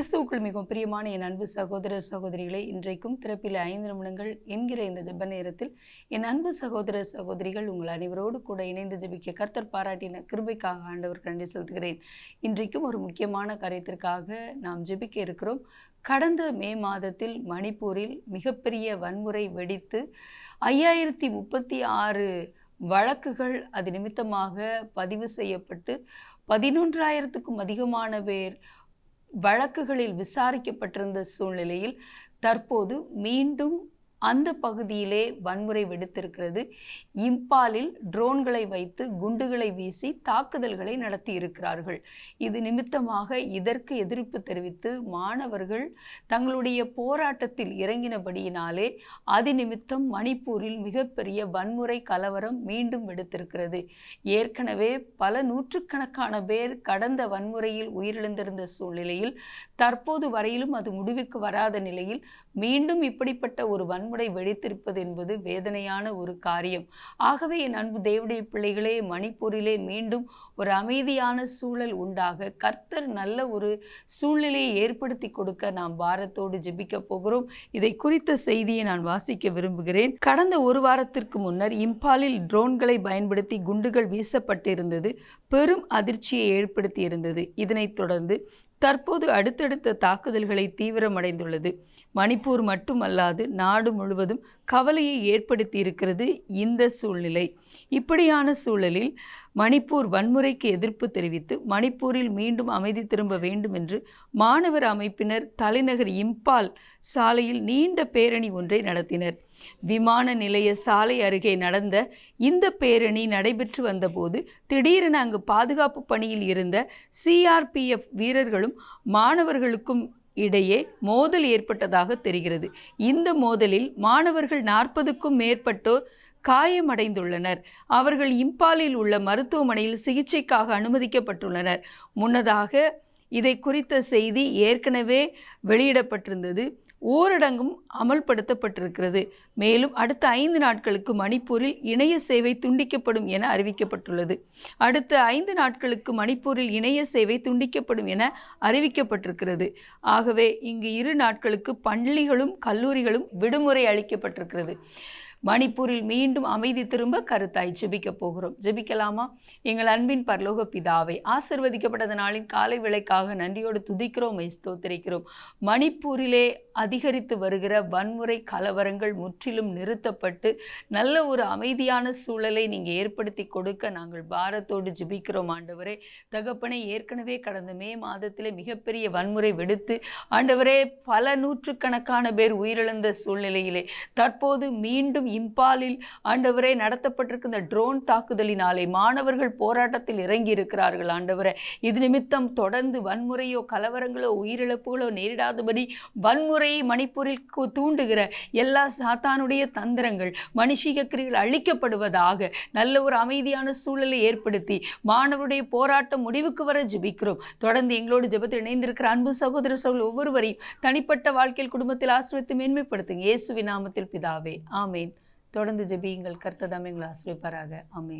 கிறிஸ்துவுக்குள் மிகவும் பிரியமான என் அன்பு சகோதர சகோதரிகளை இன்றைக்கும் திறப்பில் ஐந்து நிமிடங்கள் என்கிற இந்த ஜெப நேரத்தில் என் அன்பு சகோதர சகோதரிகள் உங்கள் அனைவரோடு கூட இணைந்து ஜெபிக்க கர்த்தர் பாராட்டின கிருபைக்காக ஆண்டவர் கண்டி செலுத்துகிறேன். இன்றைக்கும் ஒரு முக்கியமான காரியத்திற்காக நாம் ஜெபிக்க இருக்கிறோம். கடந்த மே மாதத்தில் மணிப்பூரில் மிகப்பெரிய வன்முறை வெடித்து ஐயாயிரத்தி முப்பத்தி ஆறு வழக்குகள் அது நிமித்தமாக பதிவு செய்யப்பட்டு பதினொன்றாயிரத்துக்கும் அதிகமான பேர் வழக்குகளில் விசாரிக்கப்பட்டிருந்த சூழ்நிலையில் தற்போது மீண்டும் அந்த பகுதியிலே வன்முறை வெடித்திருக்கிறது. இம்பாலில் ட்ரோன்களை வைத்து குண்டுகளை வீசி தாக்குதல்களை நடத்தி இருக்கிறார்கள் இது நிமித்தமாக இதற்கு எதிர்ப்பு தெரிவித்து மாணவர்கள் தங்களுடைய போராட்டத்தில் இறங்கினபடியினாலே அது நிமித்தம் மணிப்பூரில் மிகப்பெரிய வன்முறை கலவரம் மீண்டும் வெடித்திருக்கிறது. ஏற்கனவே பல நூற்றுக்கணக்கான பேர் கடந்த வன்முறையில் உயிரிழந்திருந்த சூழ்நிலையில் தற்போது வரையிலும் அது முடிவுக்கு வராத நிலையில் மீண்டும் இப்படிப்பட்ட ஒரு வன்முறை வெடித்திருப்பது என்பது வேதனையான ஒரு காரியம். ஆகவே என் அன்பு தேவடைய பிள்ளைகளே மணிப்பூரிலே மீண்டும் ஒரு அமைதியான சூழல் உண்டாக கர்த்தர் நல்ல ஒரு சூழ்நிலையை ஏற்படுத்தி கொடுக்க நாம் வாரத்தோடு ஜெபிக்க போகிறோம். இதை குறித்த செய்தியை நான் வாசிக்க விரும்புகிறேன். கடந்த ஒரு வாரத்திற்கு முன்னர் இம்பாலில் ட்ரோன்களை பயன்படுத்தி குண்டுகள் வீசப்பட்டிருந்தது. பெரும் அதிர்ச்சியை ஏற்படுத்தி இருந்தது இதனைத் தொடர்ந்து தற்போது அடுத்தடுத்த தாக்குதல்களை தீவிரமடைந்துள்ளது. மணிப்பூர் மட்டுமல்லாது நாடு முழுவதும் கவலையை ஏற்படுத்தி இருக்கிறது இந்த சூழ்நிலை. இப்படியான சூழலில் மணிப்பூர் வன்முறைக்கு எதிர்ப்பு தெரிவித்து மணிப்பூரில் மீண்டும் அமைதி திரும்ப வேண்டும் என்று மாணவர் அமைப்பினர் தலைநகர் இம்பால் சாலையில் நீண்ட பேரணி ஒன்றை நடத்தினர். விமான நிலைய சாலை அருகே நடந்த இந்த பேரணி நடைபெற்று வந்தபோது திடீரென அங்கு பாதுகாப்பு பணியில் இருந்த சிஆர்பிஎஃப் வீரர்களும் மாணவர்களுக்கும் இடையே மோதல் ஏற்பட்டதாக தெரிகிறது. இந்த மோதலில் மாணவர்கள் நாற்பதுக்கும் மேற்பட்டோர் காயமடைந்துள்ளனர். அவர்கள் இம்பாலில் உள்ள மருத்துவமனையில் சிகிச்சைக்காக அனுமதிக்கப்பட்டுள்ளனர். முன்னதாக இதை குறித்த செய்தி ஏற்கனவே வெளியிடப்பட்டிருந்தது. ஊரடங்கும் அமல்படுத்தப்பட்டிருக்கிறது. மேலும் அடுத்த ஐந்து நாட்களுக்கு மணிப்பூரில் இணைய சேவை துண்டிக்கப்படும் என அறிவிக்கப்பட்டுள்ளது. அடுத்த ஐந்து நாட்களுக்கு மணிப்பூரில் இணைய சேவை துண்டிக்கப்படும் என அறிவிக்கப்பட்டிருக்கிறது. ஆகவே இங்கு இரு நாட்களுக்கு பள்ளிகளும் கல்லூரிகளும் விடுமுறை அளிக்கப்பட்டிருக்கிறது. மணிப்பூரில் மீண்டும் அமைதி திரும்ப கருத்தாய் ஜெபிக்க போகிறோம். ஜெபிக்கலாமா? எங்கள் அன்பின் பரலோக பிதாவை ஆசிர்வதிக்கப்பட்ட நாளின் காலை விலைக்காக நன்றியோடு துதிக்கிறோம் ஸ்தோத்திரிக்கிறோம். மணிப்பூரிலே அதிகரித்து வருகிற வன்முறை கலவரங்கள் முற்றிலும் நிறுத்தப்பட்டு நல்ல ஒரு அமைதியான சூழலை நீங்கள் ஏற்படுத்தி கொடுக்க நாங்கள் பாரத்தோடு ஜிபிக்கிறோம் ஆண்டவரே. தகப்பனை ஏற்கனவே கடந்த மே மாதத்திலே மிகப்பெரிய வன்முறை வெடித்து ஆண்டவரே பல நூற்றுக்கணக்கான பேர் உயிரிழந்த சூழ்நிலையிலே தற்போது மீண்டும் இம்பாலில் ஆண்டவரே நடத்தப்பட்டிருக்கிற ட்ரோன் தாக்குதலினாலே மாணவர்கள் போராட்டத்தில் இறங்கி இருக்கிறார்கள் ஆண்டவரே. இது நிமித்தம் தொடர்ந்து வன்முறையோ கலவரங்களோ உயிரிழப்புகளோ நேரிடாதபடி வன்முறையை மணிப்பூரில் தூண்டுகிற எல்லா சாத்தானுடைய தந்திரங்கள் மனுஷிக கிரிகள் அழிக்கப்படுவதாக நல்ல ஒரு அமைதியான சூழலை ஏற்படுத்தி மாணவருடைய போராட்டம் முடிவுக்கு வர ஜெபிக்கிறோம். தொடர்ந்து எங்களோடு ஜெபத்தில் இணைந்திருக்கிற அன்பு சகோதர சகோதரர் ஒவ்வொருவரையும் தனிப்பட்ட வாழ்க்கையில் குடும்பத்தில் ஆசிரியத்து மேன்மைப்படுத்துங்க. இயேசுவின் நாமத்தில் பிதாவே. ஆமேன். தொடர்ந்து ஜெபியுங்கள். கர்த்ததாமே எங்களை ஆசிரியப்பாராக அமேன்